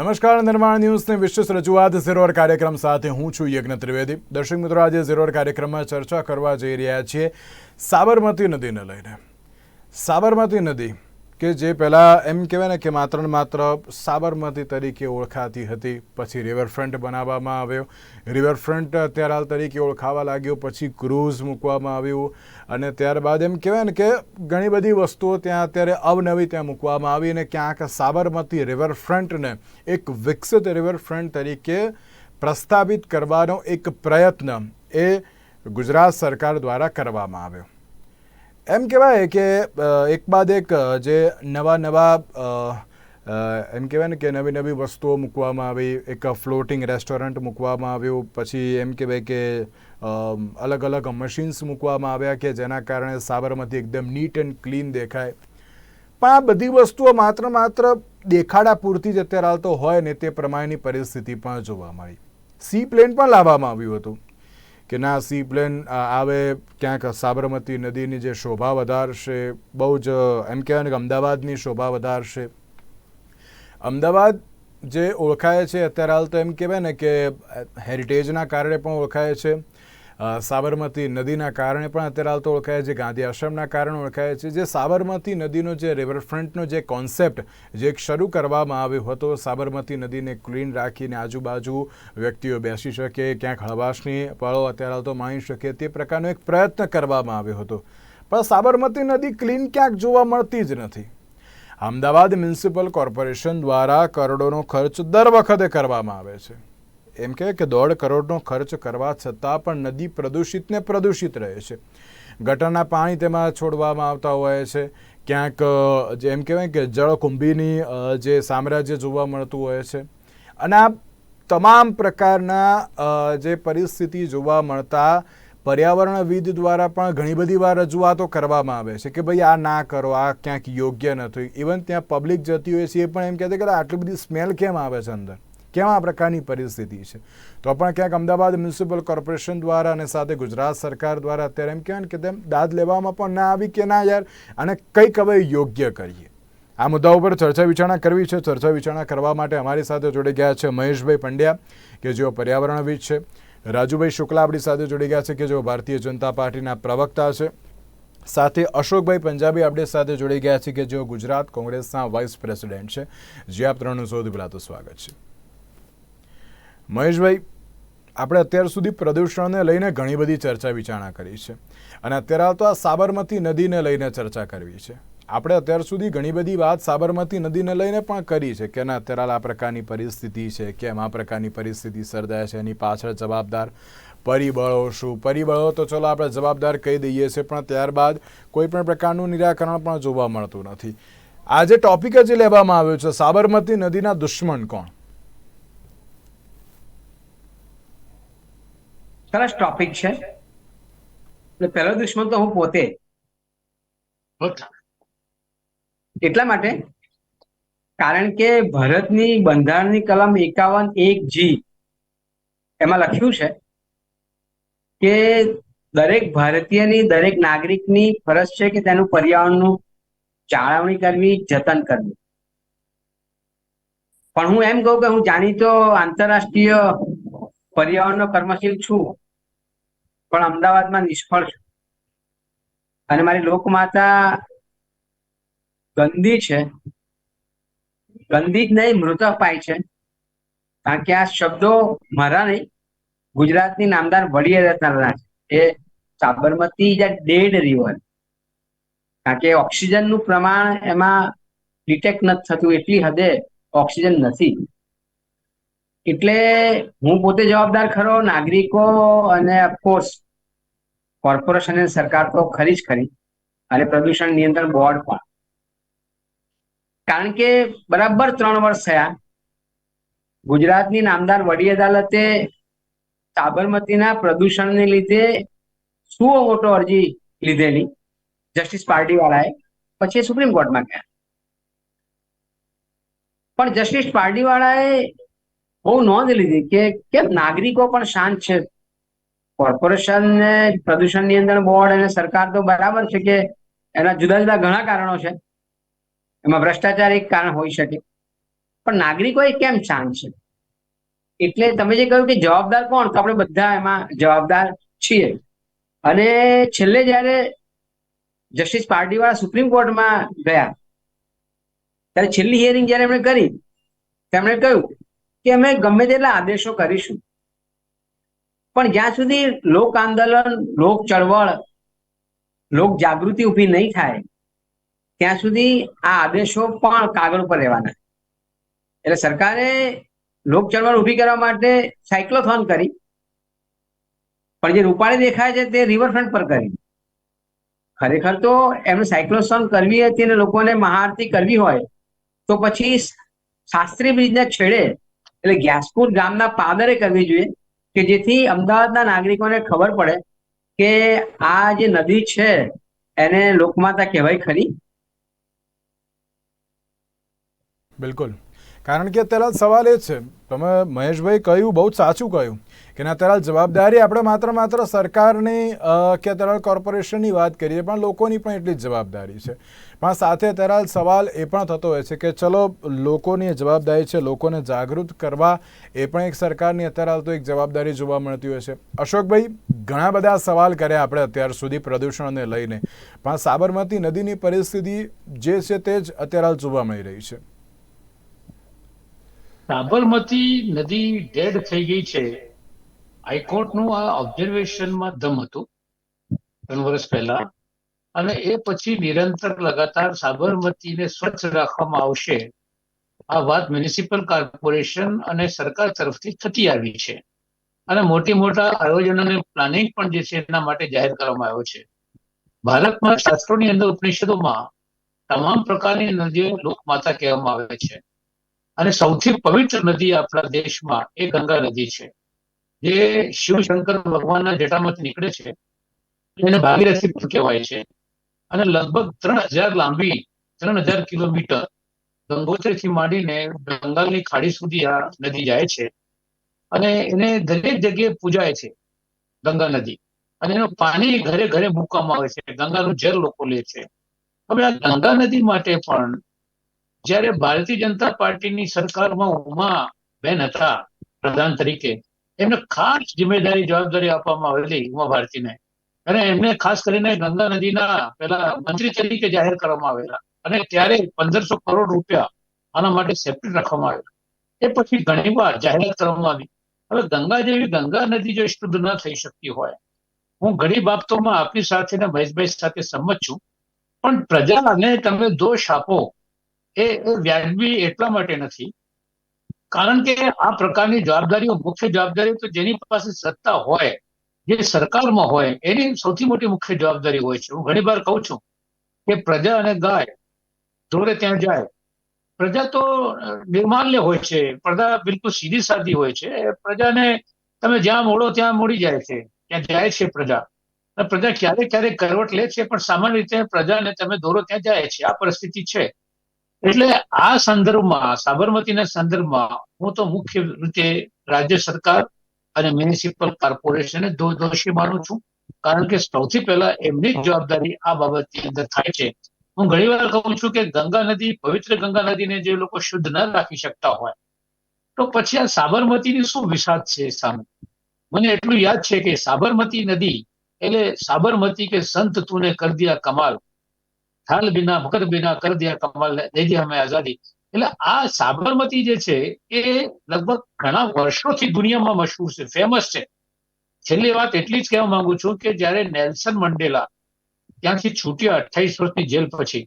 નમસ્કાર, નિર્માણ ન્યૂઝની વિશેષ રજૂઆત. ઝીરોર કાર્યક્રમ સાથે હું છું યજ્ઞ ત્રિવેદી. દર્શક મિત્રો, આજે ઝીરોર કાર્યક્રમમાં ચર્ચા કરવા જઈ રહ્યા છીએ સાબરમતી નદીને લઈને. સાબરમતી નદી કે જે પહેલાં એમ કહેવાય ને કે માત્ર ને માત્ર સાબરમતી તરીકે ઓળખાતી હતી, પછી રિવરફ્રન્ટ બનાવવામાં આવ્યો. રિવરફ્રન્ટ અત્યારે હાલ તરીકે ઓળખાવા લાગ્યો, પછી ક્રૂઝ મૂકવામાં આવ્યું. અને ત્યારબાદ એમ કહેવાય ને કે ઘણી બધી વસ્તુઓ ત્યાં અત્યારે અવનવી ત્યાં મૂકવામાં આવી અને ક્યાંક સાબરમતી રિવરફ્રન્ટને એક વિકસિત રિવરફ્રન્ટ તરીકે પ્રસ્થાપિત કરવાનો એક પ્રયત્ન એ ગુજરાત સરકાર દ્વારા કરવામાં આવ્યો. એમ કહેવાય કે એક બાદ એક જે નવા નવા એમ કહેવાય ને કે નવી નવી વસ્તુઓ મૂકવામાં આવી, એક ફ્લોટિંગ રેસ્ટોરન્ટ મૂકવામાં આવ્યું, પછી એમ કહેવાય કે અલગ અલગ મશીન્સ મૂકવામાં આવ્યા કે જેના કારણે સાબરમતી એકદમ નીટ એન્ડ ક્લીન દેખાય. પણ આ બધી વસ્તુઓ માત્ર માત્ર દેખાડા પૂરતી જ અત્યારે હાલ હોય ને તે પ્રમાણેની પરિસ્થિતિ પણ જોવા મળી. સી પ્લેન પણ લાવવામાં આવ્યું હતું. કે ના, સી પ્લેન આવે ક્યાંક સાબરમતી નદીની જે શોભા વધારશે, બહુ જ એમ કહેવાય કે અમદાવાદની શોભા વધારશે. અમદાવાદ જે ઓળખાય છે, અત્યારે હાલ તો એમ કહેવાય ને કે હેરિટેજના કારણે પણ ઓળખાય છે. સાબરમતી નદીના કારણે પણ અત્યારે હાલ તો ઓળખાય છે ગાંધી આશ્રમના કારણે ઓળખાય છે. જે સાબરમતી નદીનો જે રિવરફ્રન્ટનો જે કોન્સેપ્ટ જે શરૂ કરવામાં આવ્યો હતો, સાબરમતી નદીને ક્લીન રાખીને આજુબાજુ વ્યક્તિઓ બેસી શકે, ક્યાંક હળવાશની પળો અત્યારે હાલ તો માણી શકે તે પ્રકારનો એક પ્રયત્ન કરવામાં આવ્યો હતો. પણ સાબરમતી નદી ક્લીન ક્યાંક જોવા મળતી જ નથી. અમદાવાદ મ્યુનિસિપલ કોર્પોરેશન દ્વારા કરોડોનો ખર્ચ દર વખતે કરવામાં આવે છે. એમ કહે કે દોઢ કરોડનો ખર્ચ કરવા છતાં પણ નદી પ્રદૂષિતને પ્રદૂષિત રહે છે. ગટરના પાણી તેમાં છોડવામાં આવતા હોય છે. ક્યાંક જેમ કહેવાય કે જળકુંભીની જે સામ્રાજ્ય જોવા મળતું હોય છે. અને આ તમામ પ્રકારના જે પરિસ્થિતિ જોવા મળતા પર્યાવરણવિદ દ્વારા પણ ઘણી બધી વાર રજૂઆતો કરવામાં આવે છે કે ભાઈ આ ના કરો, આ ક્યાંક યોગ્ય નથી. ઇવન ત્યાં પબ્લિક જતી હોય છે એ પણ એમ કહેતા કે આટલી બધી સ્મેલ કેમ આવે છે અંદર? આ પ્રકારની પરિસ્થિતિ છે? તો પણ ક્યાંક અમદાવાદ મ્યુનિસિપલ કોર્પોરેશન દ્વારા અને સાથે ગુજરાત સરકાર દ્વારા અત્યારે એમ કહેવાય કે તેમ દાદ લેવામાં પણ ના આવી કે ના યાર, અને કંઈક હવે યોગ્ય કરીએ. આ મુદ્દા ઉપર ચર્ચા વિચારણા કરવી છે. ચર્ચા વિચારણા કરવા માટે અમારી સાથે જોડી ગયા છે મહેશભાઈ પંડ્યા, કે જેઓ પર્યાવરણવિદ છે. રાજુભાઈ શુક્લા આપણી સાથે જોડી ગયા છે, કે જેઓ ભારતીય જનતા પાર્ટીના પ્રવક્તા છે. સાથે અશોકભાઈ પંજાબી આપણી સાથે જોડી ગયા છે, કે જેઓ ગુજરાત કોંગ્રેસના વાઇસ પ્રેસિડેન્ટ છે. જે આપ ત્રણનું સૌથી પહેલાં તો સ્વાગત છે. મહેશભાઈ, આપણે અત્યાર સુધી પ્રદૂષણને લઈને ઘણી બધી ચર્ચા વિચારણા કરી છે અને અત્યારે તો આ સાબરમતી નદીને લઈને ચર્ચા કરવી છે. આપણે અત્યાર સુધી ઘણી બધી વાત સાબરમતી નદીને લઈને પણ કરી છે કે ના, અત્યારે આ પ્રકારની પરિસ્થિતિ છે, કેમ આ પ્રકારની પરિસ્થિતિ સર્જાય છે, એની પાછળ જવાબદાર પરિબળો શું? પરિબળો તો ચલો આપણે જવાબદાર કહી દઈએ છીએ, પણ ત્યારબાદ કોઈ પણ પ્રકારનું નિરાકરણ પણ જોવા મળતું નથી. આજે ટોપિક જ લેવામાં આવ્યો છે, સાબરમતી નદીના દુશ્મન કોણ? સરસ ટોપિક છે. એટલે પહેલો દુશ્મન તો હું પોતે. એટલા માટે કારણ કે ભારતની બંધારણની કલમ એકાવન એક જી એમાં લખ્યું છે કે દરેક ભારતીયની દરેક નાગરિકની ફરજ છે કે તેનું પર્યાવરણનું જાળવણી કરવી જતન કરવું. પણ હું એમ કહું કે હું જાણીતો આંતરરાષ્ટ્રીય પર્યાવરણનો કર્મશીલ છું, પણ અમદાવાદમાં નિષ્ફળ છું. અને મારી લોકમાતા ગંદી છે. ગંદી જ નહીં મૃત પાય છે. કારણ કે આ શબ્દો મારા નહીં, ગુજરાતની નામદાર વડી અદાલતના છે. એ Sabarmati is a dead river. કારણ કે ઓક્સિજનનું પ્રમાણ એમાં ડિટેક્ટ નથી થતું, એટલી હદે ઓક્સિજન નથી. એટલે હું પોતે જવાબદાર ખરો, નાગરિકો અને ઓફકોર્સ કોર્પોરેશન અને સરકાર તો ખરી જ ખરી, અને પ્રદૂષણ નિયંત્રણ બોર્ડ પણ. કારણ કે બરાબર ત્રણ વર્ષ થયા, ગુજરાતની નામદાર વડી અદાલતે સાબરમતીના પ્રદૂષણને લીધે શું મોટો અરજી લીધેલી જસ્ટિસ પાર્ટી વાળાએ, પછી સુપ્રીમ કોર્ટમાં ગયા. પણ જસ્ટિસ પાર્ટી વાળાએ બહુ નોંધ લીધી કે કેમ નાગરિકો પણ શાંત છે. કોર્પોરેશન ને પ્રદૂષણ નિયંત્રણ બોર્ડ અને સરકાર તો બરાબર છે કે એના જુદા જુદા ઘણા કારણો છે. એમાં ભ્રષ્ટાચાર એક કારણ હોઈ શકે. પણ નાગરિકો એ કેમ શાંત છે? એટલે તમે જે કહ્યું કે જવાબદાર કોણ? તો આપણે બધા એમાં જવાબદાર છીએ. અને છેલ્લે જ્યારે જસ્ટિસ પાર્ટીવાળા સુપ્રીમ કોર્ટમાં ગયા, ત્યારે છેલ્લી હિયરિંગ જ્યારે એમણે કરી, તેમણે કહ્યું કે અમે ગમે તેટલા આદેશો કરીશું. પણ જ્યાં સુધી લોક આંદોલન, લોક ચળવળ, લોક જાગૃતિ ઊભી નહીં થાય, ત્યાં સુધી આ આદેશો પણ કાગળ ઉપર રહેવાના. એટલે સરકારે લોક ચળવળ ઊભી કરવા માટે સાયક્લોથોન કરી, પણ જે રૂપાળી દેખાય છે તે રિવરફ્રન્ટ પર કરી. ખરેખર તો એમને સાયક્લોથોન કરવી હતી અને લોકોને મહાઆરતી કરવી હોય, તો પછી શાસ્ત્રી બ્રિજના છેડે એટલે ગ્યાસપુર ગામના પાદરે કરવી જોઈએ કે જેથી અમદાવાદના નાગરિકોને ખબર પડે કે આ જે નદી છે, એને લોકમાતા કહેવાય ખરી? બિલકુલ. કારણ કે અત્યારે સવાલ એ છે. તમે મહેશભાઈ કહ્યું, બહુ સાચું કહ્યું કે અત્યારે જવાબદારી આપણે માત્ર માત્ર સરકારની કે અત્યારે કોર્પોરેશનની વાત કરીએ પણ લોકોની પણ એટલી જ જવાબદારી છે. પણ સાથે તરાલ સવાલ એ પણ થતો હોય છે કે ચલો, લોકોની જવાબદારી છે, લોકોને જાગૃત કરવા એ પણ એક સરકારની અત્યારે હાલ તો એક જવાબદારી જોવા મળતી હોય છે. અશોકભાઈ, ઘણા બધા સવાલ કર્યા આપણે અત્યાર સુધી પ્રદૂષણને લઈને. પણ સાબરમતી નદીની પરિસ્થિતિ જે છે તે જ અત્યારે હાલ જોવા મળી રહી છે. સાબરમતી નદી ડેડ થઈ ગઈ છે. હાઈકોર્ટનું આ ઓબ્ઝર્વેશનમાં દમ હતું. ત્રણ વર્ષ પહેલા. અને એ પછી નિરંતર લગાતાર સાબરમતીને સ્વચ્છ રાખવામાં આવશે. આ વાત મ્યુનિસિપલ કોર્પોરેશન અને સરકાર તરફથી થતી આવી છે. અને મોટી મોટા આયોજન પ્લાનિંગ પણ જે છે એના માટે જાહેર કરવામાં આવ્યો છે. ભારતમાં શાસ્ત્રોની અંદર ઉપનિષદોમાં તમામ પ્રકારની નદીઓ લોકમાતા કહેવામાં આવે છે. અને સૌથી પવિત્ર નદી આપણા દેશમાં એ ગંગા નદી છે. જે શિવશંકર ભગવાનના જટામાંથી નીકળે છે. એને ભાગીરથી કહેવાય છે. અને લગભગ ત્રણ હજાર લાંબી, ત્રણ હજાર કિલોમીટર ગંગોત્રીથી માંડીને બંગાળની ખાડી સુધી આ નદી જાય છે. અને એને દરેક જગ્યાએ પૂજાય છે ગંગા નદી. અને એનું પાણી ઘરે ઘરે મૂકવામાં આવે છે. ગંગાનું જળ લોકો લે છે. હવે આ ગંગા નદી માટે પણ જ્યારે ભારતીય જનતા પાર્ટીની સરકારમાં ઉમા બેન હતા, પ્રધાન તરીકે, એમને ખાસ જિમ્મેદારી જવાબદારી આપવામાં આવેલી ઉમા ભારતીને. અને એમને ખાસ કરીને ગંગા નદીના પેલા મંત્રી તરીકે જાહેર કરવામાં આવેલા. અને ત્યારે પંદરસો કરોડ રૂપિયા આના માટે સેપરેટ રાખવામાં આવેલા. એ પછી ઘણી વાર જાહેરાત કરવામાં આવી. હવે ગંગા જેવી ગંગા નદી જો શુદ્ધ ન થઈ શકતી હોય, હું ઘણી બાબતોમાં આપની સાથે ને મહેશભાઈ સાથે સંમત છું. પણ પ્રજાને તમે દોષ આપો એ વ્યાજબી એટલા માટે નથી. કારણ કે આ પ્રકારની જવાબદારીઓ, મુખ્ય જવાબદારી તો જેની પાસે સત્તા હોય જે સરકારમાં હોય, એની સૌથી મોટી મુખ્ય જવાબદારી હોય છે. હું ઘણી વાર કહું છું કે પ્રજા અને ગાય જોડે ત્યાં જાય. પ્રજા તો નિર્માલ્ય હોય છે. પ્રજા બિલકુલ સીધી સાધી હોય છે. પ્રજાને તમે જ્યાં મોડો ત્યાં મોડી જાય છે. ત્યાં જાય છે પ્રજા. પ્રજા ક્યારેક ક્યારેક કરવટ લે છે, પણ સામાન્ય રીતે પ્રજાને તમે દોરો ત્યાં જાય છે. આ પરિસ્થિતિ છે. એટલે આ સંદર્ભમાં, સાબરમતીના સંદર્ભમાં હું તો મુખ્ય રીતે રાજ્ય સરકાર અને મ્યુનિસિપલ કોર્પોરેશને દોષી માનું છું. કારણ કે સૌથી પહેલા એમની જ જવાબદારી આ બાબતની અંદર થાય છે. હું ઘણી વાર કહું છું કે ગંગા નદી, પવિત્ર ગંગા નદીને જે લોકો શુદ્ધ ન રાખી શકતા હોય, તો પછી આ સાબરમતીની શું વિષાદ છે સામે? મને એટલું યાદ છે કે સાબરમતી નદી, એટલે સાબરમતી કે સંત તુને કર દિયા કમાલ, થાલ બિના ભગત બિના કર દિયા કમાલ, દે દી હમે આઝાદી. એટલે આ સાબરમતી જે છે, એ લગભગ ઘણા વર્ષોથી દુનિયામાં મશહૂર છે ફેમસ છે. છેલ્લી વાત એટલી જ કહેવા માંગુ છું કે જ્યારે નેલ્સન મંડેલા ત્યાંથી છૂટ્યા અઠ્યાવીસ વર્ષની જેલ પછી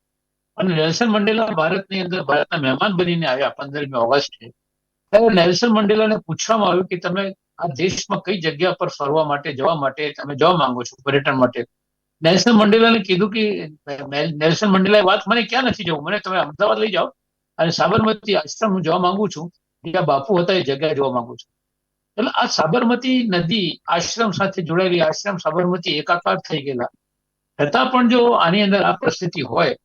અને નેલ્સન મંડેલા ભારતની અંદર ભારતના મહેમાન બનીને આવ્યા પંદરમી ઓગસ્ટે, ત્યારે નેલ્સન મંડેલાને પૂછવામાં આવ્યું કે તમે આ દેશમાં કઈ જગ્યા પર ફરવા માટે, જવા માટે તમે જવા માંગો છો પર્યટન માટે? નેલ્સન મંડેલાને કીધું કે નેલ- નેલ્સન મંડેલાએ વાત, મને ક્યાં નથી જવું? મને તમે અમદાવાદ લઈ જાઓ. અને સાબરમતી આશ્રમ હું જવા માંગુ છું, જ્યાં બાપુ હતા એ જગ્યા જોવા માંગુ છું. એટલે આ સાબરમતી નદી આશ્રમ સાથે જોડાયેલી આશ્રમ સાબરમતી એકાકાર થઈ ગયેલા. છતાં પણ જો આની અંદર આ પરિસ્થિતિ હોય,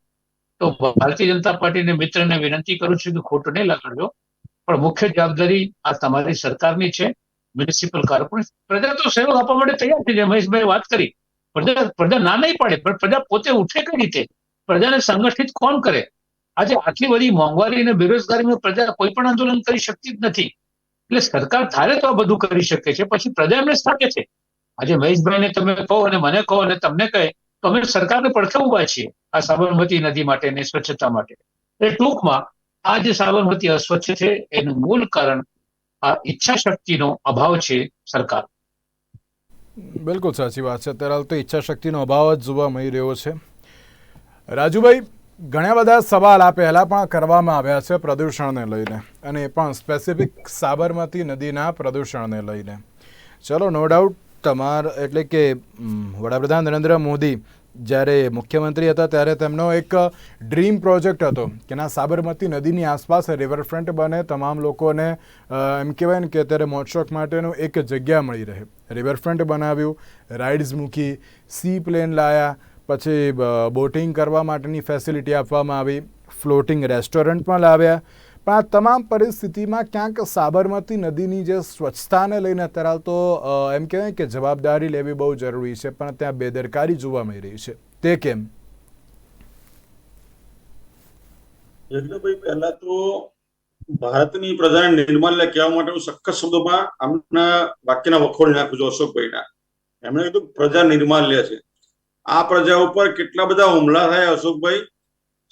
તો ભારતીય જનતા પાર્ટીને મિત્રને વિનંતી કરું છું કે ખોટું નહીં લગાડજો. પણ મુખ્ય જવાબદારી આ તમારી સરકારની છે. મ્યુનિસિપલ કોર્પોરેશન પ્રજા તો સહયોગ આપવા માટે તૈયાર છે. જે મહેશભાઈ વાત કરી. પ્રજા પ્રજા ના નહીં પાડે, પણ પ્રજા પોતે ઉઠે કઈ રીતે? પ્રજાને સંગઠિત કોણ કરે? આજે આટલી બધી મોંઘવારી અને બેરોજગારીમાં પ્રજા કોઈ પણ આંદોલન કરી શકતી જ નથી. એટલે સરકાર ધારે તો આ બધું કરી શકે છે, પછી પ્રજા એમને સ્થાપે છે. આજે મહેશભાઈને તમે કહો અને મને કહો અને તમને કહે, તો અમે સરકારને પડખે ઊભા છીએ આ સાબરમતી નદી માટે અને સ્વચ્છતા માટે. એટલે ટૂંકમાં આ જે સાબરમતી અસ્વચ્છ છે, એનું મૂળ કારણ આ ઈચ્છા શક્તિનો અભાવ છે સરકાર. બિલકુલ સાચી વાત છે. અત્યારે હાલ તો ઈચ્છા શક્તિનો અભાવ જ જોવા મળી રહ્યો છે. રાજુભાઈ ઘણા બધા સવાલ આ પહેલાં પણ કરવામાં આવ્યા છે પ્રદૂષણને લઈને અને એ પણ સ્પેસિફિક સાબરમતી નદીના પ્રદૂષણને લઈને. ચલો નો ડાઉટ તમાર એટલે કે વડાપ્રધાન નરેન્દ્ર મોદી જ્યારે મુખ્યમંત્રી હતા ત્યારે તેમનો એક ડ્રીમ પ્રોજેક્ટ હતો કે ના સાબરમતી નદીની આસપાસ રિવરફ્રન્ટ બને, તમામ લોકોને એમ કહેવાય ને કે અત્યારે મોટશોક માટેનું એક જગ્યા મળી રહે. રિવરફ્રન્ટ બનાવ્યું રાઇડ્સ મૂકી સી પ્લેન લાયા પછી બોટિંગ કરવા માટેની ફેસિલિટી આપવામાં આવી ફ્લોટિંગ રેસ્ટોરન્ટ પણ લાવ્યા. પણ આ તમામ પરિસ્થિતિમાં ક્યાંક સાબરમતી નદીની જે સ્વચ્છતાને લઈને અત્યારે તો એમ કહેવાય કે જવાબદારી લેવી બહુ જરૂરી છે, પણ ત્યાં બેદરકારી જોવા મળી રહી છે. તે કેમ? યજ્ઞભાઈ પહેલા તો ભારતની પ્રજાને નિર્માલ્ય કહેવા માટે હું સખત શબ્દોમાં આમના વાક્યના વખોડી નાખું છું, અશોકભાઈના. એમણે કીધું, પ્રજા નિર્માલ્ય છે. આ પ્રજા ઉપર કેટલા બધા હુમલા થયા, અશોકભાઈ?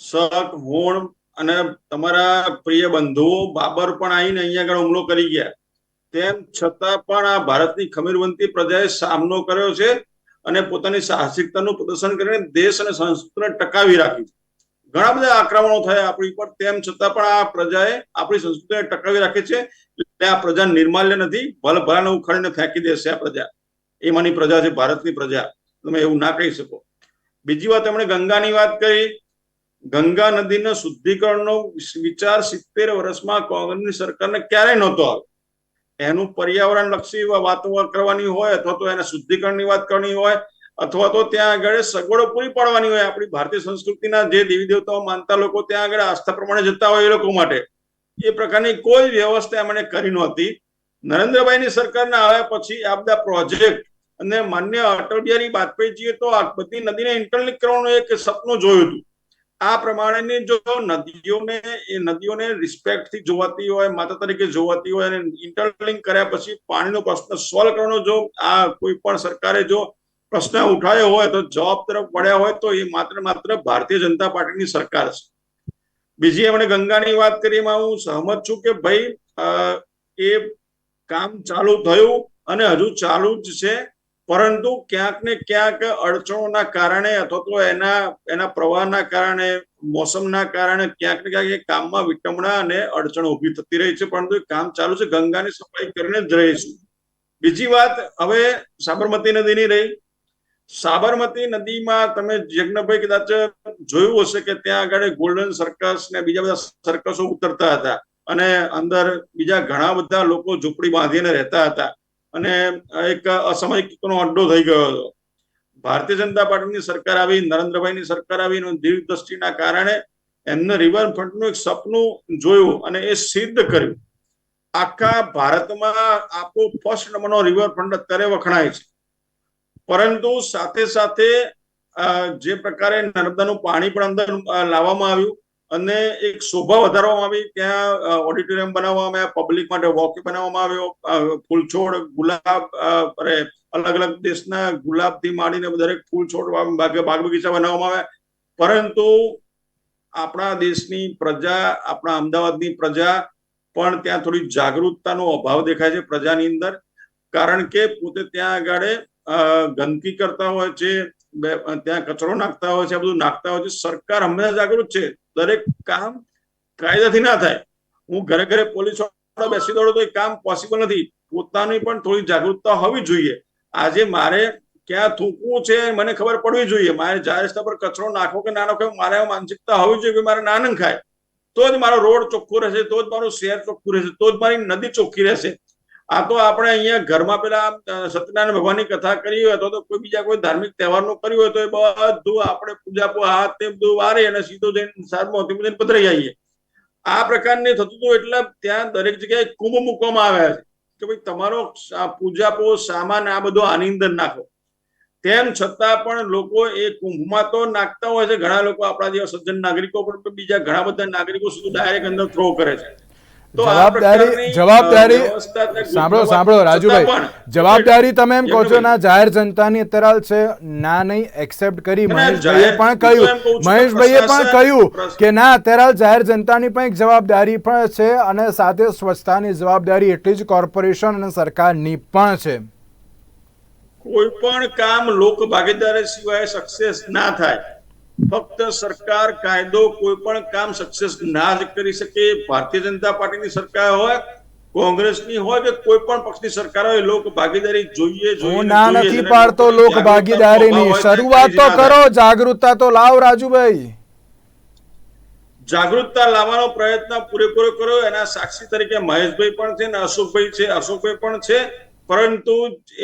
શક, હોણ અને તમારા પ્રિય બંધુઓ બાબર પણ આવીને અહીંયા આગળ હુમલો કરી ગયા. તેમ છતાં પણ આ ભારતની ખમીરવંતી પ્રજાએ સામનો કર્યો છે અને પોતાની સાહસિકતાનું પ્રદર્શન કરીને દેશ અને સંસ્કૃતિને ટકાવી રાખી ઘણા બધા આક્રમણો થયા આપણી પર તેમ છતાં પણ આ પ્રજાએ આપણી સંસ્કૃતિને ટકાવી રાખી છે એટલે આ પ્રજા નિર્માલ્ય નથી ભલે ભલાને ઉખાડીને ફેંકી દેશે આ પ્રજા. એ માની પ્રજા છે, ભારતની પ્રજા. તમે એવું ના કહી શકો. બીજી વાત એમણે ગંગાની વાત કરી. ગંગા નદીના શુદ્ધિકરણનો વિચાર સિત્તેર વર્ષમાં કોંગ્રેસની સરકારને ક્યારેય નહોતો આવ્યો. એનું પર્યાવરણ લક્ષી વાતો કરવાની હોય અથવા તો એના શુદ્ધિકરણની વાત કરવાની હોય અથવા તો ત્યાં આગળ સગવડો પૂરી પાડવાની હોય. આપણી ભારતીય સંસ્કૃતિના જે દેવી દેવતાઓ માનતા લોકો ત્યાં આગળ આસ્થા પ્રમાણે જતા હોય એ લોકો માટે. એ પ્રકારની કોઈ વ્યવસ્થા એમણે કરી નહોતી. નરેન્દ્રભાઈની સરકારના આવ્યા પછી આ બધા પ્રોજેક્ટ અને માન્ય અટલ બિહારી વાજપેયીજીએ તો આ બધી નદીને ઇન્ટરલિંક કરવાનું એક સપનું જોયું હતું. આ પ્રમાણેની જો નદીઓને, એ નદીઓને રિસ્પેક્ટથી જોવાતી હોય, માતા તરીકે જોવાતી હોય અને ઇન્ટરલિંક કર્યા પછી પાણીનો પ્રશ્ન સોલ્વ કરવાનો જો આ કોઈ પણ સરકારે જો પ્રશ્ન ઉઠાવ્યો હોય, તો જવાબ તરફ વળ્યા હોય, તો એ માત્ર માત્ર ભારતીય જનતા પાર્ટીની સરકાર છે. બીજી એમણે ગંગાની વાત કરી, એમાં હું સહમત છું કે ભાઈ એ કામ ચાલુ થયું અને હજુ ચાલુ જ છે. પરંતુ ક્યાંક ને ક્યાંક અડચણોના કારણે અથવા તો એના એના પ્રવાહના કારણે, મોસમના કારણે ક્યાંક ને ક્યાંક કામમાં વિટમણા અને અડચણો ઊભી થતી રહી છે. પરંતુ કામ ચાલુ છે, ગંગાની સફાઈ કરીને જ રહીશું. બીજી વાત, હવે સાબરમતી નદીની રહી. સાબરમતી નદીમાં તમે યજ્ઞભાઈ કદાચ જોયું હશે કે ત્યાં આગળ ગોલ્ડન સર્કસ ને બીજા બધા સર્કસો ઉતરતા હતા. અને અંદર બીજા ઘણા બધા લોકો ઝૂંપડી બાંધીને રહેતા હતા. અને એક અસામાજિકનો અડ્ડો થઈ ગયો હતો. ભારતીય જનતા પાર્ટીની સરકાર આવી, નરેન્દ્રભાઈની સરકાર આવી દીર્ઘદ્રષ્ટિના કારણે એમને રિવરફ્રન્ટનું એક સપનું જોયું અને એ સિદ્ધ કર્યું. આખા ભારતમાં આપણો ફર્સ્ટ નંબરનો રિવરફ્રન્ટ અત્યારે વખણાય છે. પરંતુ સાથે સાથે જે પ્રકારે નર્મદાનું પાણી પણ અંદર લાવવામાં આવ્યું અને એક શોભા વધારવામાં આવી. ત્યાં ઓડિટોરિયમ બનાવવામાં આવ્યા પબ્લિક માટે વોક બનાવવામાં આવ્યો. ફૂલછોડ, ગુલાબ અલગ અલગ દેશના ગુલાબથી માંડીને દરેક ફૂલ છોડ બાગ બાગ બગીચા બનાવવામાં આવ્યા. પરંતુ આપણા દેશની પ્રજા, આપણા અમદાવાદની પ્રજા પણ ત્યાં થોડી જાગૃતતાનો અભાવ દેખાય છે પ્રજાની અંદર. કારણ કે પોતે ત્યાં આગળ ગંદકી કરતા હોય છે ત્યાં કચરો નાખતા હોય છે બધું નાખતા હોય છે. સરકાર હંમેશા જાગૃત છે. દરેક કામ કાયદાથી ના થાય. હું ઘરે ઘરે પોલીસ બેસી દોડો તો એ કામ પોસિબલ નથી. પોતાની પણ થોડી જાગૃતતા હોવી જોઈએ. આજે મારે ક્યાં થૂકવું છે મને ખબર પડવી જોઈએ. મારે જાહેર રસ્તા પર કચરો નાખવો કે ના નાખવો મારે માનસિકતા હોવી જોઈએ કે મારે ના નંખાય. તો જ મારો રોડ ચોખ્ખો રહેશે, તો જ મારું શહેર ચોખ્ખું રહેશે, તો જ મારી નદી ચોખ્ખી રહેશે. આ તો આપણે અહીંયા ઘરમાં પેલા સત્યનારાયણ ભગવાનની કથા કરી હોય અથવા તો કોઈ બીજા કોઈ ધાર્મિક તહેવારનું કર્યું હોય તો એ બધું આપણે પૂજા હાથ તે બધું વારી અને સીધો જઈને સારમાં જઈને પધરાઈ આવીએ. આ પ્રકારની થતું હતું એટલે ત્યાં દરેક જગ્યાએ કુંભ મૂકવામાં આવ્યા છે. કે ભાઈ તમારો પૂજાપો સામાન આ બધો આની નાખો. તેમ છતાં પણ લોકો એ કુંભમાં તો નાખતા હોય છે. ઘણા લોકો આપણા જેવા સજ્જન નાગરિકો પણ બીજા ઘણા બધા નાગરિકો સુધી ડાયરેક્ટ અંદર થ્રો કરે છે. જવાબદારી જવાબદારી સાંભળો સાંભળો રાજુભાઈ. જવાબદારી તમે એમ કહો છો ના જાહેર જનતાની અત્યારે છે ના નહીં એક્સેપ્ટ કરી. મહેશભાઈએ પણ કહ્યું. મહેશભાઈએ પણ કહ્યું કે ના અત્યારે જાહેર જનતાની પણ એક જવાબદારી પણ છે અને સાથે સ્વચ્છતાની જવાબદારી એટલી જ કોર્પોરેશન અને સરકારની પણ છે. કોઈ પણ કામ લોક ભાગીદારી સિવાય સક્સેસ ના થાય. ફક્ત સરકાર કાયદો કોઈ પણ કામ સક્સેસ ના જ કરી શકે. ભારતીય જનતા પાર્ટીની સરકાર હોય કોંગ્રેસની હોય કે કોઈ પણ પક્ષની સરકાર હોય લોક ભાગીદારી જોઈએ જોઈએ હું ના નથી પાડતો લોક ભાગીદારીની. શરૂઆત તો કરો જાગૃતતા તો લાવ રાજુભાઈ. જાગૃતતા લાવવાનો પ્રયત્ન પૂરેપૂરો કર્યો. એના સાક્ષી તરીકે મહેશભાઈ પણ છે ને અશોકભાઈ છે અશોકભાઈ પણ છે. પરંતુ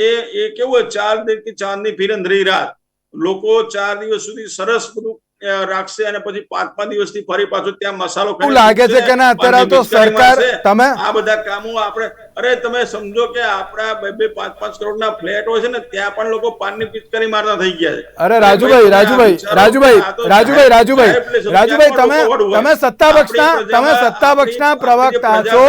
એ એ કેવું હોય ચાર કે ચાંદની ફિર અંધરી રાત. લોકો ચાર દિવસ સુધી સરસ બધું રાખશે અને પછી પાંચમા દિવસથી ફરી પાછું ત્યાં મસાલો લાગે છે કે ના અત્યારે તો સરકાર તમે આ બધા કામો આપણે અરે તમે સમજો કે આપણા બે બે પાંચ પાંચ કરોડના ફ્લેટ હોય છે ને ત્યાં પણ લોકો પાનની પિચકારી મારતા થઈ ગયા છે અરે રાજુભાઈ રાજુભાઈ રાજુભાઈ રાજુભાઈ રાજુભાઈ. રાજુભાઈ તમે તમે. સત્તા પક્ષના તમે સત્તા પક્ષના પ્રવક્તા છો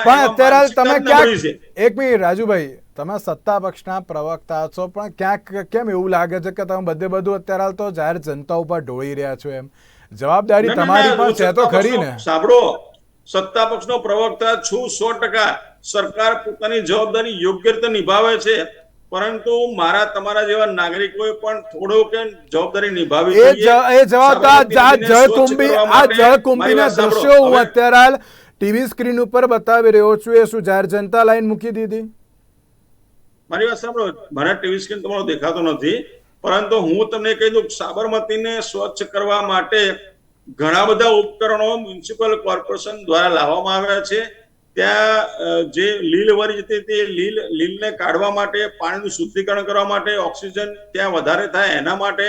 પણ અત્યારે તમે ક્યાં. એક મિનિટ રાજુભાઈ તમે સત્તા પક્ષના પ્રવક્તા છો પણ ક્યાંક કેમ એવું લાગે છે કે તમે બધે બધું અત્યારે હાલ તો જાહેર જનતા ઉપર ઢોળી રહ્યા છો એમ? જવાબદારી ના, ના, તમારી ના, પણ છે તો ખરી ને. સાંભળો સત્તા પક્ષનો પ્રવક્તા છું સો ટકા. સરકાર પોતાની જવાબદારી યોગ્ય રીતે નિભાવે છે પરંતુ મારા તમારા જેવા નાગરિકોએ પણ થોડો કે જવાબદારી નિભાવી એ જવાબદાર આ જળકુંભી આ જળકુંભીના. દ્રશ્યો હું અત્યારે ટીવી સ્ક્રીન ઉપર બતાવી રહ્યો છું. એ શું જાહેર જનતા લાઈન મૂકી દીધી? મારી વાત સાંભળો મને ટીવી સ્ક્રીન તમારો દેખાતો નથી, પરંતુ હું તમને કહી દઉં સાબરમતીને સ્વચ્છ કરવા માટે ઘણા બધા ઉપકરણો મ્યુનિસિપલ કોર્પોરેશન દ્વારા લાવવામાં આવ્યા છે. ત્યાં જે લીલ વરી જતી એ લીલ, લીલને કાઢવા માટે, પાણીનું શુદ્ધિકરણ કરવા માટે ઓક્સિજન ત્યાં વધારે થાય એના માટે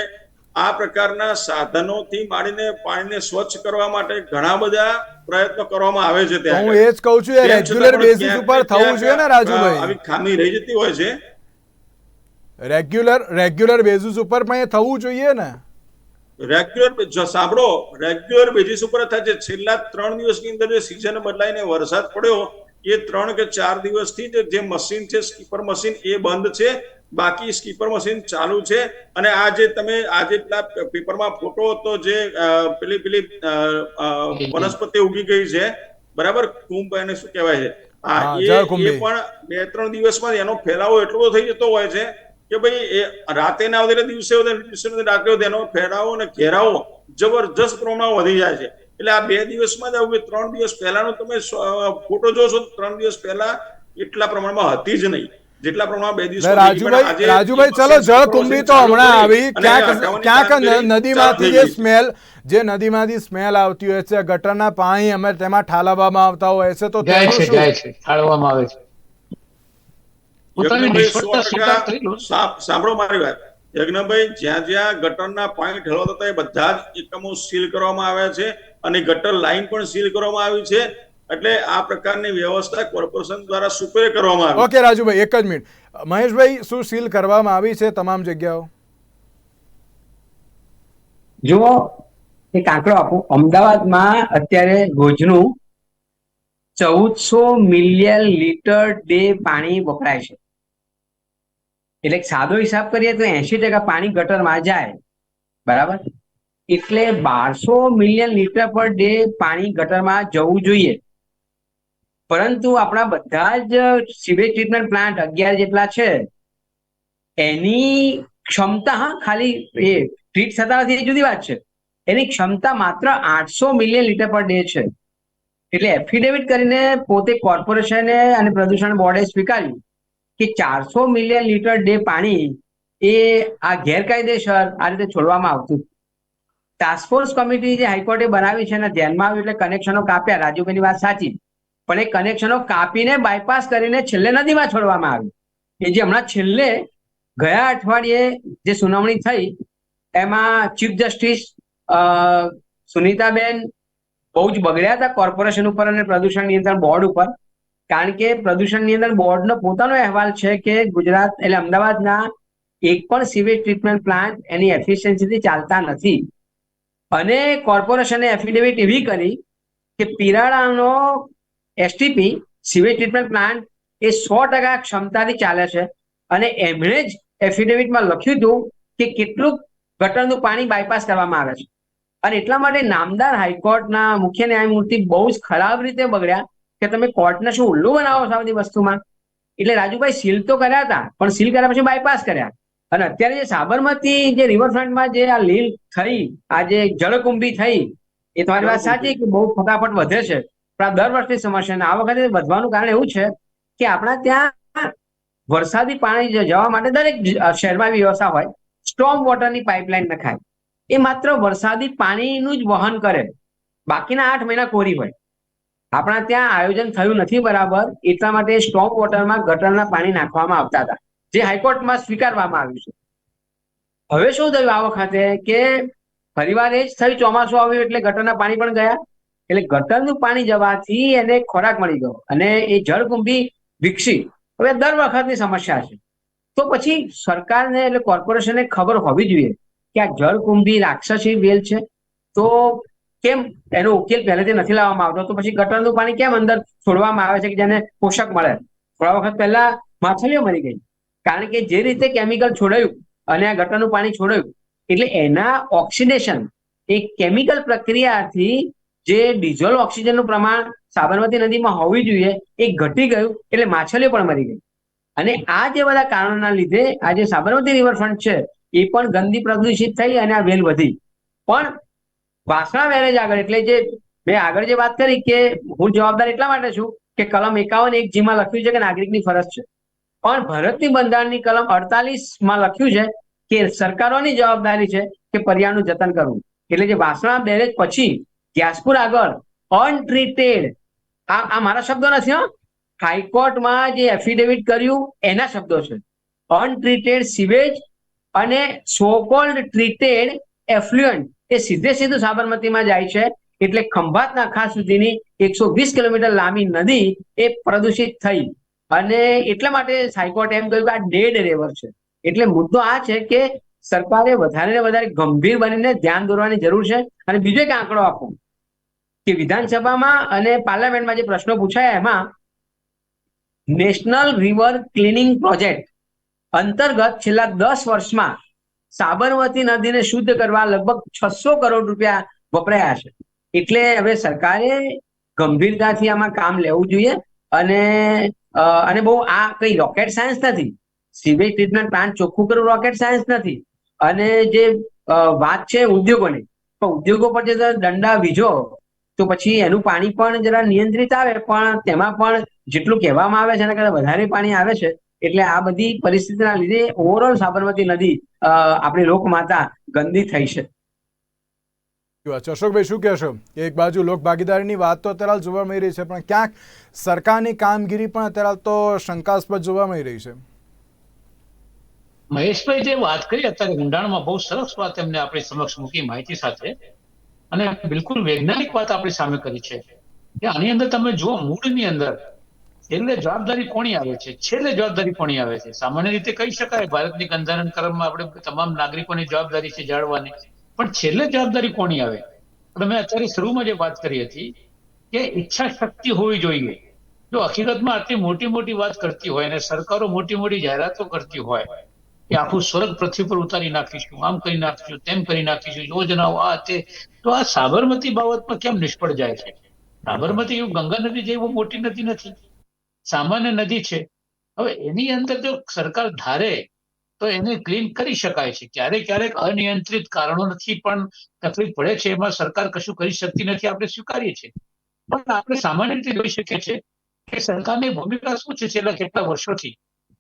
આ પ્રકારના સાધનોથી માંડીને પાણીને સ્વચ્છ કરવા માટે ઘણા બધા પ્રયત્નો કરવામાં આવે છે ત્યાં હું એ જ કહું છું રેગ્યુલર બેસિસ ઉપર થવું જોઈએ ને રાજુભાઈ? આવી ખામી રહી જતી હોય છે. રેગ્યુલર રેગ્યુલર બેસિસ ઉપર પણ એ થવું જોઈએ ને? રેગ્યુલર સાંભળો રેગ્યુલર બેઝિસ ઉપર થાય છે. છેલ્લા ત્રણ દિવસની અંદર જે સિઝન બદલાઈને વરસાદ પડ્યો એ ત્રણ કે ચાર દિવસથી જ જે મશીન છે સ્કીપર મશીન એ બંધ છે. બાકી સ્કીપર મશીન ચાલુ છે અને આ જે તમે આજે પેલા પેપરમાં ફોટો હતો જે પેલી પેલી વનસ્પતિ ઉગી ગઈ છે બરાબર? કુંભ એને શું કહેવાય છે? હા, એ પણ બે ત્રણ દિવસમાં એનો ફેલાવો એટલો થઈ જતો હોય છે કે ભાઈ એ રાતે ના આવે દિવસે આવે દિવસે રાત્રે એનો ફેલાવો અને ઘેરાવો જબરજસ્ત પ્રમાણમાં વધી જાય છે. એટલે આ બે દિવસમાં જ આવું કે ત્રણ દિવસ પહેલાનો તમે ફોટો જોશો ત્રણ દિવસ પહેલા એટલા પ્રમાણમાં હતી જ નહીં. જેટલા પ્રમાણમાં બે દિવસ રાજુભાઈ રાજુભાઈ ચલો જળકુંભી તો હમણાં આવી. ક્યાંક ક્યાંક નદીમાંથી જે સ્મેલ જે નદીમાંથી સ્મેલ આવતી હોય છે ગટરના પાણી અમે તેમાં ઠાલવવામાં આવતા હોય છે તો જાય છે જાય છે ઠાળવામાં આવે છે. પોતાની યજ્ઞભાઈ નિષ્ફળતા સો સ્વીકાર ટકા કરી લો. સા- સાંભળો મારી વાત. યજ્ઞભાઈ જ્યાં જ્યાં ગટરના પાણી ઠલવાતા હતા એ બધા જ એકમો સીલ કરવામાં આવ્યા છે. અને ગટર લાઈન પણ સીલ કરવામાં આવી છે. એટલે આ પ્રકારની વ્યવસ્થા કોર્પોરેશન દ્વારા સુપેરે કરવામાં આવી. ઓકે રાજુભાઈ એક જ મિનિટ. મહેશભાઈ શું સીલ કરવામાં આવી છે તમામ જગ્યાઓ? જુઓ એક આંકડો આપું. અમદાવાદમાં અત્યારે રોજનું ચૌદસો મિલિયન લીટર ડે પાણી વપરાય છે. એટલે સાદો હિસાબ કરીએ તો એસી ટકા પાણી ગટરમાં જાય. બરાબર? એટલે બારસો મિલિયન લીટર પર ડે પાણી ગટરમાં જવું જોઈએ. પરંતુ આપણા બધા જ સીવેજ ટ્રીટમેન્ટ પ્લાન્ટ અગિયાર જેટલા છે, એની ક્ષમતા ખાલી એ ટ્રીટ થતા નથી, એ જુદી વાત છે. એની ક્ષમતા માત્ર આઠસો મિલિયન લીટર પર ડે છે. એટલે એફિડેવિટ કરીને પોતે કોર્પોરેશને અને પ્રદૂષણ બોર્ડે સ્વીકાર્યું કે ચારસો મિલિયન લીટર ડે પાણી એ આ ગેરકાયદેસર આ રીતે છોડવામાં આવતું. ટાસ્કફોર્સ કમિટી જે હાઈકોર્ટે બનાવી છે એના ધ્યાનમાં આવ્યું એટલે કનેક્શનો કાપ્યા. રાજુભાઈની વાત સાચી. પણ એ કનેક્શનો કાપીને બાયપાસ કરીને છેલ્લે નદીમાં છોડવામાં આવ્યું. એ જે હમણાં છેલ્લે ગયા અઠવાડિયે જે સુનાવણી થઈ, એમાં ચીફ જસ્ટિસ સુનીતાબેન બહુ જ બગડ્યા હતા કોર્પોરેશન ઉપર અને પ્રદૂષણ નિયંત્રણ બોર્ડ ઉપર. કારણ કે પ્રદૂષણ નિયંત્રણ બોર્ડનો પોતાનો અહેવાલ છે કે ગુજરાત એટલે અમદાવાદના એક પણ સીવેજ ટ્રીટમેન્ટ પ્લાન્ટ એની એફિશિયન્સીથી ચાલતા નથી. અને કોર્પોરેશને એફિડેવિટ એવી કરી કે પીરાળાનો એસટીપી સિવેજ ટ્રીટમેન્ટ પ્લાન્ટ એ સો ટકા ક્ષમતાથી ચાલે છે. અને એમણે જ એફિડેવિટમાં લખ્યું હતું કે કેટલું ગટરનું પાણી બાયપાસ કરવામાં આવે છે. અને એટલા માટે નામદાર હાઈકોર્ટના મુખ્ય ન્યાયમૂર્તિ બહુ જ ખરાબ રીતે બગડ્યા કે તમે કોર્ટને શું ઉલ્લું બનાવો છો આ બધી વસ્તુમાં? એટલે રાજુભાઈ સીલ તો કર્યા હતા, પણ સીલ કર્યા પછી બાયપાસ કર્યા. અને અત્યારે જે સાબરમતી જે રિવરફ્રન્ટમાં જે આ લીલ થઈ આ જે જળકુંભી થઈ એ તમારી વાત સાચી કે બહુ ફટાફટ વધે છે. પણ આ દર વર્ષની સમસ્યા આ વખતે વધવાનું કારણ એવું છે કે આપણા ત્યાં વરસાદી પાણી જવા માટે દરેક શહેરમાં વ્યવસ્થા હોય સ્ટ્રોમ વોટરની પાઇપલાઇન નખાય. એ માત્ર વરસાદી પાણીનું જ વહન કરે. બાકીના આઠ મહિના કોરી હોય. આપણા ત્યાં આયોજન થયું નથી બરાબર એટલા માટે સ્ટ્રોમ વોટરમાં ગટરના પાણી નાખવામાં આવતા હતા. જે હાઈકોર્ટમાં સ્વીકારવામાં આવ્યું છે. હવે શું થયું આ વખતે કે ફરીવાર જ થયું, ચોમાસું આવ્યું એટલે ગટરના પાણી પણ ગયા. એટલે ગટરનું પાણી જવાથી એને ખોરાક મળી ગયો અને એ જળકુંભી વિકસી. હવે દર વખતની સમસ્યા છે. તો પછી સરકારને એટલે કોર્પોરેશનને ખબર હોવી જોઈએ કે આ જળકુંભી રાક્ષસી વેલ છે. તો કેમ એનો ઉકેલ પહેલેથી નથી લાવવામાં આવતો? તો પછી ગટરનું પાણી કેમ અંદર છોડવામાં આવે છે કે જેને પોષક મળે? થોડા વખત પહેલા માછલીઓ મરી ગઈ. કારણ કે જે રીતે કેમિકલ છોડાયું અને આ ગટરનું પાણી છોડાયું, એટલે એના ઓક્સિડેશન એ કેમિકલ પ્રક્રિયાથી જે ડીઝલ ઓક્સિજનનું પ્રમાણ સાબરમતી નદીમાં હોવી જોઈએ, એ ઘટી ગયું, એટલે માછલીઓ પણ મરી ગઈ. અને આ જે બધા કારણોના લીધે આ જે સાબરમતી રિવરફ્રન્ટ છે, એ પણ ગંદી પ્રદૂષિત થઈ અને આ વેલ વધી. પણ વાસણા વેરેજ આગળ, એટલે જે મેં આગળ જે વાત કરી કે હું જવાબદાર એટલા માટે છું કે કલમ એકાવન એક જીમાં લખ્યું છે કે નાગરિકની ફરજ છે. પણ ભારતની બંધારણની કલમ અડતાલીસમાં લખ્યું છે કે સરકારોની જવાબદારી છે કે પર્યાવરણનું જતન કરવું. એટલે જે વાસણા બેરેજ પછી ગ્યાસપુર આગળ અનટ્રીટેડ આ આ મારા શબ્દો નથી, હો. હાઈકોર્ટમાં જે એફિડેવિટ કર્યું, એના શબ્દો છે. અનટ્રીટેડ સિવેજ અને સો કોલ્ડ ટ્રીટેડ એફ્લુઅન્ટ એ સીધે સીધું સાબરમતીમાં જાય છે. એટલે ખંભાત નાખા સુધીની એકસો વીસ કિલોમીટર લાંબી નદી એ પ્રદૂષિત થઈ. અને એટલા માટે સાયકોટ એમ કહ્યું કે આ ડેડ રેવર છે. એટલે મુદ્દો આ છે કે સરકારે વધારે ને વધારે ગંભીર બનીને ધ્યાન દોરવાની જરૂર છે. અને બીજો એક આંકડો આપો, કે વિધાનસભામાં અને પાર્લામેન્ટમાં જે પ્રશ્નો પૂછાયા એમાં નેશનલ રિવર ક્લિનિંગ પ્રોજેક્ટ અંતર્ગત છેલ્લા દસ વર્ષમાં સાબરમતી નદીને શુદ્ધ કરવા લગભગ છસો કરોડ રૂપિયા વપરાયા છે. એટલે હવે સરકારે ગંભીરતાથી આમાં કામ લેવું જોઈએ અને અને બહુ આ કઈ રોકેટ સાયન્સ નથી. સીવેજ ટ્રીટમેન્ટ પ્લાન્ટ ચોખ્ખું કરવું રોકેટ સાયન્સ નથી. અને જે વાત છે ઉદ્યોગોની, તો ઉદ્યોગો પર જે દંડા વીજો, તો પછી એનું પાણી પણ જરા નિયંત્રિત આવે, પણ તેમાં પણ જેટલું કહેવામાં આવે છે, એના કરતા વધારે પાણી આવે છે, એટલે આ બધી પરિસ્થિતિના લીધે ઓવરઓલ સાબરમતી નદી આપણી લોકમાતા ગંદી થઈ છે. અશોકભાઈ, શું કહેશો? એક બાજુ લોક ભાગીદારીની વાત તો અત્યારે જોવા મળી રહી છે, પણ ક્યાંક સરકારની કામગીરી પણ અત્યારે તો શંકાસ્પદ જોવા મળી રહી છે. મહેશભાઈ જે વાત કરી, અત્યારે ઊંડાણમાં બહુ સરસ વાત એમને આપણી સમક્ષ મૂકી માહિતી સાથે. અને બિલકુલ વૈજ્ઞાનિક વાત આપણી સામે કરી છે. કે આની અંદર તમે જુઓ, મૂળની અંદર છેલ્લે જવાબદારી કોની આવે છે? છેલ્લે જવાબદારી કોની આવે છે? સામાન્ય રીતે કહી શકાય, ભારતની બંધારણ ક્રમમાં આપણે તમામ નાગરિકોની જવાબદારી છે જાળવવાની. પણ છેલ્લે જવાબદારી કોની આવે? મેં અત્યારે શરૂમાં જે વાત કરી હતી કે ઈચ્છા શક્તિ હોવી જોઈએ. જો હકીકતમાં આટલી મોટી મોટી વાત કરતી હોય અને સરકારો મોટી મોટી જાહેરાતો કરતી હોય કે આખું સ્વર્ગ પૃથ્વી પર ઉતારી નાખીશું, આમ કરી નાખીશું, તેમ કરી નાખીશું, યોજનાઓ આ તે, તો આ સાબરમતી બાબતમાં કેમ નિષ્ફળ જાય છે? સાબરમતી ગંગા નદી જેવું મોટી નદી નથી. સામાન્ય નદી છે. હવે એની અંદર જો સરકાર ધારે, તો એને ક્લીન કરી શકાય છે. ક્યારેક ક્યારેક અનિયંત્રિત કારણોથી પણ તકલીફ પડે છે. એમાં સરકાર કશું કરી શકતી નથી. આપણે સ્વીકારીએ છીએ. પણ આપણે સામાન્ય રીતે જોઈ શકીએ છીએ કે સરકારની ભૂમિકા શું છે છેલ્લા કેટલા વર્ષોથી?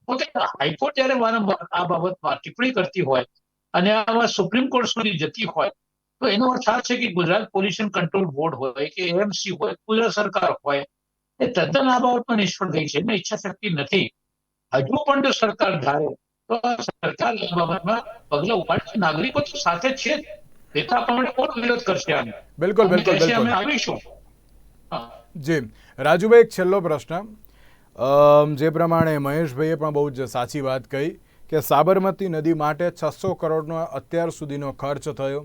પોતે હાઈકોર્ટ જયારે વારંવાર આ બાબતમાં ટિપ્પણી કરતી હોય અને આમાં સુપ્રીમ કોર્ટ સુધી જતી હોય તો એનો અર્થ આ છે કે ગુજરાત પોલ્યુશન કંટ્રોલ બોર્ડ હોય કે એએમસી હોય ગુજરાત સરકાર હોય એ તદ્દન આ બાબતમાં નિષ્ફળ ગઈ છે. એમને ઈચ્છા શક્તિ નથી. હજુ પણ જો સરકાર ધારે તો સરકાર આ બાબતમાં પગલા ઉપાડશે નાગરિકો તો સાથે જ છે. નેતા પ્રમાણે કોણ વિરોધ કરશે આને બિલકુલ બિલકુલ બિલકુલ. અમે આવીશું. જી. રાજુભાઈ એક છેલ્લો પ્રશ્ન. જે પ્રમાણે મહેશભાઈએ પણ બહુ જ સાચી વાત કહી કે સાબરમતી નદી માટે છસો કરોડનો અત્યાર સુધીનો ખર્ચ થયો.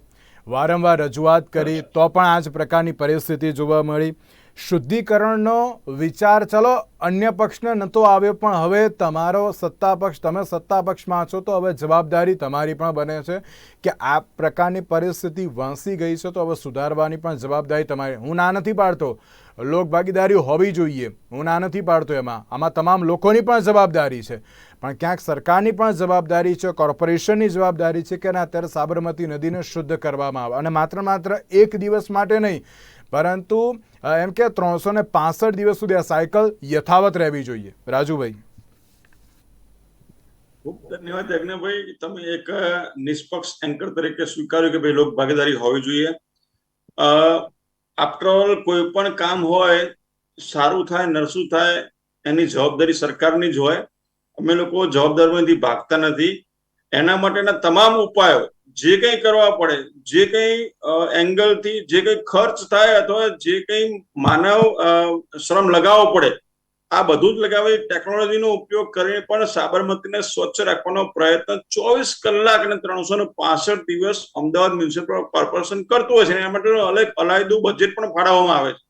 વારંવાર રજૂઆત કરી તો પણ આ જ પ્રકારની પરિસ્થિતિ જોવા મળી. શુદ્ધિકરણનો વિચાર ચલો, અન્ય પક્ષને નહોતો આવ્યો, પણ હવે તમારો સત્તા પક્ષ તમે સત્તા પક્ષમાં છો, તો હવે જવાબદારી તમારી પણ બને છે કે આ પ્રકારની પરિસ્થિતિ વાંસી ગઈ છે, તો હવે સુધારવાની પણ જવાબદારી તમારી. હું ના નથી પાડતો. લોકભાગીદારી હોવી જોઈએ. હું ના નથી પાડતો એમાં. આમાં તમામ લોકોની પણ જવાબદારી છે. પણ ક્યાંક સરકારની પણ જવાબદારી છે, કોર્પોરેશનની જવાબદારી છે કે ના, અત્યારે સાબરમતી નદીને શુદ્ધ કરવામાં આવે. અને માત્ર માત્ર એક દિવસ માટે નહીં પરંતુ એમ કે ત્રણસો ને પાસઠ દિવસ સુધી આ સાયકલ યથાવત રહેવી જોઈએ. રાજુભાઈ. ખૂબ ધન્યવાદ યજ્ઞભાઈ તમે એક નિષ્પક્ષ એન્કર તરીકે સ્વીકાર્યું કે ભાઈ લોક ભાગીદારી હોવી જોઈએ. આફ્ટર ઓલ કોઈ પણ કામ હોય, સારું થાય, નરસું થાય, એની જવાબદારી સરકારની જ હોય. અમે લોકો જવાબદારીમાંથી ભાગતા નથી. એના માટેના તમામ ઉપાયો જે કંઈ કરવા પડે, જે કંઈ એંગલથી જે કંઈ ખર્ચ થાય અથવા જે કંઈ માનવ શ્રમ લગાવવો પડે, આ બધું જ લગાવી ટેકનોલોજીનો ઉપયોગ કરીને પણ સાબરમતીને સ્વચ્છ રાખવાનો પ્રયત્ન ચોવીસ કલાક અને ત્રણસો ને પાસઠ દિવસ અમદાવાદ મ્યુનિસિપલ કોર્પોરેશન કરતું હોય છે. એના માટે અલગ અલાયદું બજેટ પણ ફાળવવામાં આવે છે.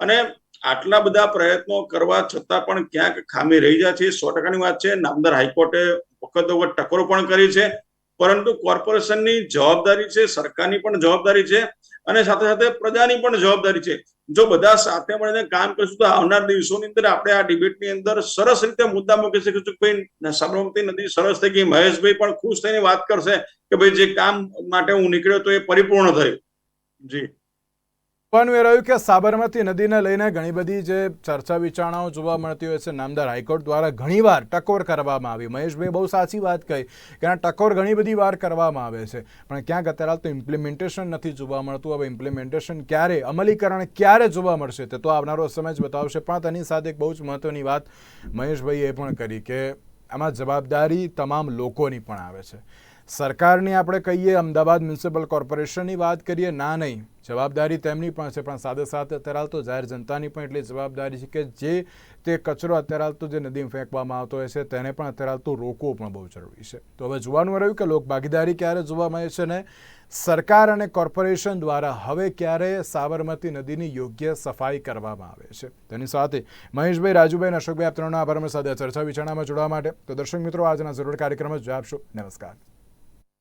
અને આટલા બધા પ્રયત્નો કરવા છતાં પણ ક્યાંક ખામી રહી જાય છે. સો ટકાની વાત છે. નામદાર હાઈકોર્ટે વખત વખત ટકોરો પણ કરી છે. પરંતુ કોર્પોરેશનની જવાબદારી છે, સરકારની પણ જવાબદારી છે અને સાથે સાથે પ્રજાની પણ જવાબદારી છે. જો બધા સાથે મળીને કામ કરીશું તો આવનાર દિવસોની અંદર આપણે આ ડિબેટની અંદર સરસ રીતે મુદ્દા મૂકી શકીશું ભાઈ સાબરમતી નદી સરસ થઈ ગઈ, મહેશભાઈ પણ ખુશ થઈને વાત કરશે કે ભાઈ જે કામ માટે હું નીકળ્યો તો એ પરિપૂર્ણ થયું. જી. એ રહ્યું કે સાબરમતી નદીને લઈને ઘણી બધી જે ચર્ચા વિચારણાઓ જોવા મળતી હોય છે, નામદાર હાઈકોર્ટ દ્વારા ઘણીવાર ટકોર કરવામાં આવી. મહેશભાઈ બહુ સાચી વાત કહી કે આ ટકોર ઘણી બધી વાર કરવામાં આવે છે, પણ ક્યાંક અત્યારે તો ઇમ્પ્લિમેન્ટેશન નથી જોવા મળતું. હવે ઇમ્પ્લિમેન્ટેશન ક્યારે, અમલીકરણ ક્યારે જોવા મળશે તે તો આવનારો સમય જ બતાવશે, પણ તેની સાથે એક બહુ જ મહત્વની વાત મહેશભાઈએ પણ કરી કે આમાં જવાબદારી તમામ લોકોની પણ આવે છે. સરકારની આપણે કહીએ અમદાવાદ મ્યુનિસિપલ કોર્પોરેશનની વાત કરીએ, ના નહીં. જવાબદારી તેમની પણ છે, પણ સાથે સાથે અત્યારે હાલ તો જાહેર જનતાની પણ એટલી જવાબદારી છે કે જે તે કચરો અત્યારે હાલ તો જે નદીમાં ફેંકવામાં આવતો હોય છે, તેને પણ અત્યારે હાલ તો રોકવો પણ બહુ જરૂરી છે. તો હવે જોવાનું રહ્યું કે લોક ભાગીદારી ક્યારે જોવા મળે છે ને સરકાર અને કોર્પોરેશન દ્વારા હવે ક્યારે સાબરમતી નદીની યોગ્ય સફાઈ કરવામાં આવે છે. તેની સાથે મહેશભાઈ, રાજુભાઈ અને અશોકભાઈ, આપ ત્રણના આભાર. અમારી સાથે ચર્ચા વિચારણામાં જોડવા માટે. તો દર્શક મિત્રો, આજના જરૂર કાર્યક્રમ જ આપશો. નમસ્કાર.